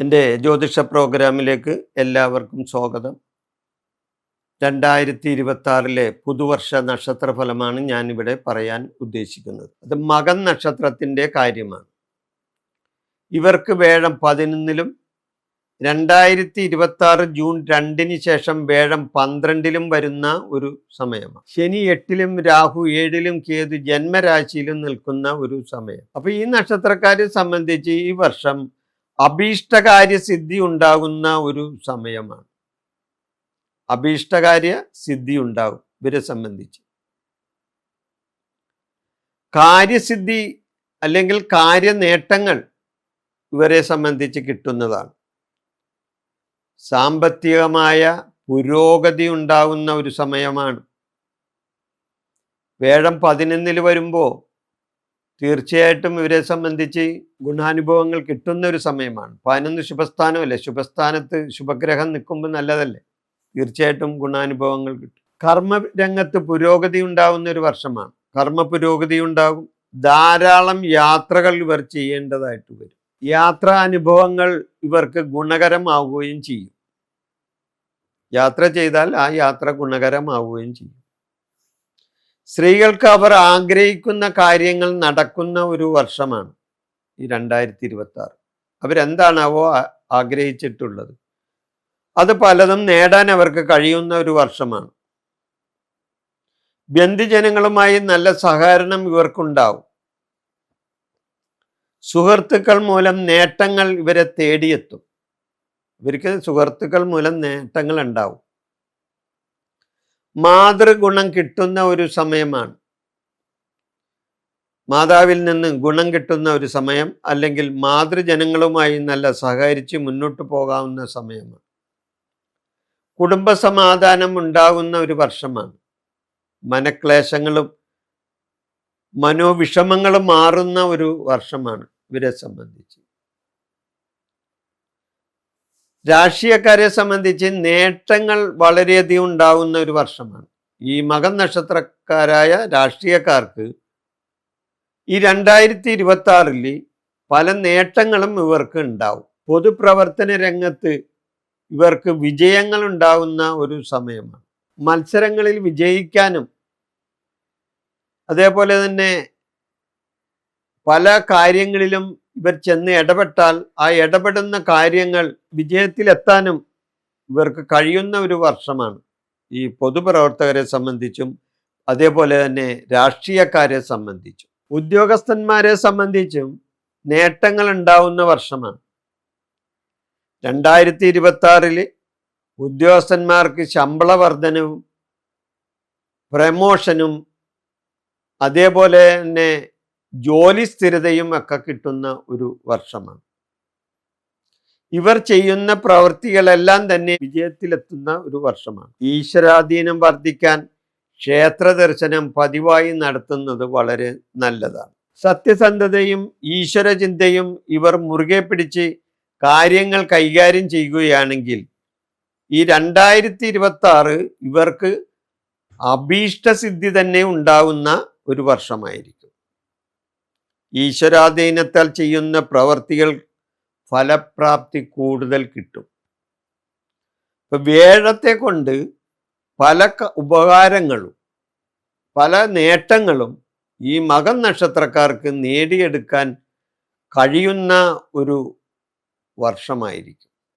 എന്റെ ജ്യോതിഷ പ്രോഗ്രാമിലേക്ക് എല്ലാവർക്കും സ്വാഗതം. രണ്ടായിരത്തി ഇരുപത്തി പുതുവർഷ നക്ഷത്രഫലമാണ് ഞാനിവിടെ പറയാൻ ഉദ്ദേശിക്കുന്നത്. അത് മകൻ നക്ഷത്രത്തിന്റെ കാര്യമാണ്. ഇവർക്ക് വേഴം പതിനൊന്നിലും രണ്ടായിരത്തി ഇരുപത്തി ജൂൺ രണ്ടിന് ശേഷം വേഴം പന്ത്രണ്ടിലും വരുന്ന ഒരു സമയമാണ്. ശനി എട്ടിലും രാഹു ഏഴിലും കേതു ജന്മരാശിയിലും നിൽക്കുന്ന ഒരു സമയം. അപ്പോൾ ഈ നക്ഷത്രക്കാരെ സംബന്ധിച്ച് ഈ വർഷം അഭീഷ്ടകാര്യ സിദ്ധി ഉണ്ടാകുന്ന ഒരു സമയമാണ്. അഭീഷ്ടകാര്യ സിദ്ധി ഉണ്ടാകും ഇവരെ സംബന്ധിച്ച്. കാര്യസിദ്ധി അല്ലെങ്കിൽ കാര്യനേട്ടങ്ങൾ ഇവരെ സംബന്ധിച്ച് കിട്ടുന്നതാണ്. സാമ്പത്തികമായ പുരോഗതി ഉണ്ടാകുന്ന ഒരു സമയമാണ്. വേഴം പതിനൊന്നിൽ വരുമ്പോൾ തീർച്ചയായിട്ടും ഇവരെ സംബന്ധിച്ച് ഗുണാനുഭവങ്ങൾ കിട്ടുന്ന ഒരു സമയമാണ്. പതിനൊന്ന് ശുഭസ്ഥാനമല്ലേ ശുഭസ്ഥാനത്ത് ശുഭഗ്രഹം നിൽക്കുമ്പോൾ നല്ലതല്ലേ? തീർച്ചയായിട്ടും ഗുണാനുഭവങ്ങൾ കിട്ടും. കർമ്മ രംഗത്ത് പുരോഗതി ഉണ്ടാവുന്ന ഒരു വർഷമാണ്. കർമ്മ പുരോഗതി ഉണ്ടാകും. ധാരാളം യാത്രകൾ ഇവർ ചെയ്യേണ്ടതായിട്ട് വരും. യാത്രാ അനുഭവങ്ങൾ ഇവർക്ക് ഗുണകരമാവുകയും ചെയ്യും. യാത്ര ചെയ്താൽ ആ യാത്ര ഗുണകരമാവുകയും ചെയ്യും. സ്ത്രീകൾക്ക് അവർ ആഗ്രഹിക്കുന്ന കാര്യങ്ങൾ നടക്കുന്ന ഒരു വർഷമാണ് ഈ രണ്ടായിരത്തി ഇരുപത്തി ആറ് അവരെന്താണാവോ ആഗ്രഹിച്ചിട്ടുള്ളത്. അത് പലതും നേടാൻ അവർക്ക് കഴിയുന്ന ഒരു വർഷമാണ്. ബന്ധുജനങ്ങളുമായി നല്ല സഹകരണം ഇവർക്കുണ്ടാവും. സുഹൃത്തുക്കൾ മൂലം നേട്ടങ്ങൾ ഇവരെ തേടിയെത്തും. ഇവർക്ക് സുഹൃത്തുക്കൾ മൂലം നേട്ടങ്ങൾ ഉണ്ടാവും മാതൃഗുണം കിട്ടുന്ന ഒരു സമയമാണ്. മാതാവിൽ നിന്ന് ഗുണം കിട്ടുന്ന ഒരു സമയം അല്ലെങ്കിൽ മാതൃജനങ്ങളുമായി നല്ല സഹകരിച്ച് മുന്നോട്ട് പോകാവുന്ന സമയമാണ്. കുടുംബസമാധാനം ഉണ്ടാകുന്ന ഒരു വർഷമാണ്. മനക്ലേശങ്ങളും മനോവിഷമങ്ങളും മാറുന്ന ഒരു വർഷമാണ് ഇവരെ സംബന്ധിച്ച്. രാഷ്ട്രീയക്കാരെ സംബന്ധിച്ച് നേട്ടങ്ങൾ വളരെയധികം ഉണ്ടാവുന്ന ഒരു വർഷമാണ്. ഈ മകൻ നക്ഷത്രക്കാരായ രാഷ്ട്രീയക്കാർക്ക് ഈ രണ്ടായിരത്തി ഇരുപത്തി ആറിൽ പല നേട്ടങ്ങളും ഇവർക്ക് ഉണ്ടാവും. പൊതുപ്രവർത്തന രംഗത്ത് ഇവർക്ക് വിജയങ്ങൾ ഉണ്ടാവുന്ന ഒരു സമയമാണ്. മത്സരങ്ങളിൽ വിജയിക്കാനും അതേപോലെ തന്നെ പല കാര്യങ്ങളിലും ഇവർ ചെന്ന് ഇടപെട്ടാൽ ആ ഇടപെടുന്ന കാര്യങ്ങൾ വിജയത്തിലെത്താനും ഇവർക്ക് കഴിയുന്ന ഒരു വർഷമാണ്. ഈ പൊതുപ്രവർത്തകരെ സംബന്ധിച്ചും അതേപോലെ തന്നെ രാഷ്ട്രീയക്കാരെ സംബന്ധിച്ചും ഉദ്യോഗസ്ഥന്മാരെ സംബന്ധിച്ചും നേട്ടങ്ങൾ ഉണ്ടാവുന്ന വർഷമാണ്. രണ്ടായിരത്തി ഇരുപത്തി ആറിൽ ഉദ്യോഗസ്ഥന്മാർക്ക് ശമ്പള വർധനവും പ്രമോഷനും അതേപോലെ തന്നെ ജോലി സ്ഥിരതയും ഒക്കെ കിട്ടുന്ന ഒരു വർഷമാണ്. ഇവർ ചെയ്യുന്ന പ്രവൃത്തികളെല്ലാം തന്നെ വിജയത്തിലെത്തുന്ന ഒരു വർഷമാണ്. ഈശ്വരാധീനം വർദ്ധിക്കാൻ ക്ഷേത്ര ദർശനം പതിവായി നടത്തുന്നത് വളരെ നല്ലതാണ്. സത്യസന്ധതയും ഈശ്വരചിന്തയും ഇവർ മുറുകെ പിടിച്ച് കാര്യങ്ങൾ കൈകാര്യം ചെയ്യുകയാണെങ്കിൽ ഈ രണ്ടായിരത്തി ഇരുപത്തി ആറ് ഇവർക്ക് അഭീഷ്ടസിദ്ധി തന്നെ ഉണ്ടാവുന്ന ഒരു വർഷമായിരിക്കും. ഈശ്വരാധീനത്താൽ ചെയ്യുന്ന പ്രവർത്തികൾ ഫലപ്രാപ്തി കൂടുതൽ കിട്ടും. ഇപ്പൊ വേഴത്തെ കൊണ്ട് പല ഉപകാരങ്ങളും പല നേട്ടങ്ങളും ഈ മകൻ നക്ഷത്രക്കാർക്ക് നേടിയെടുക്കാൻ കഴിയുന്ന ഒരു വർഷമായിരിക്കും.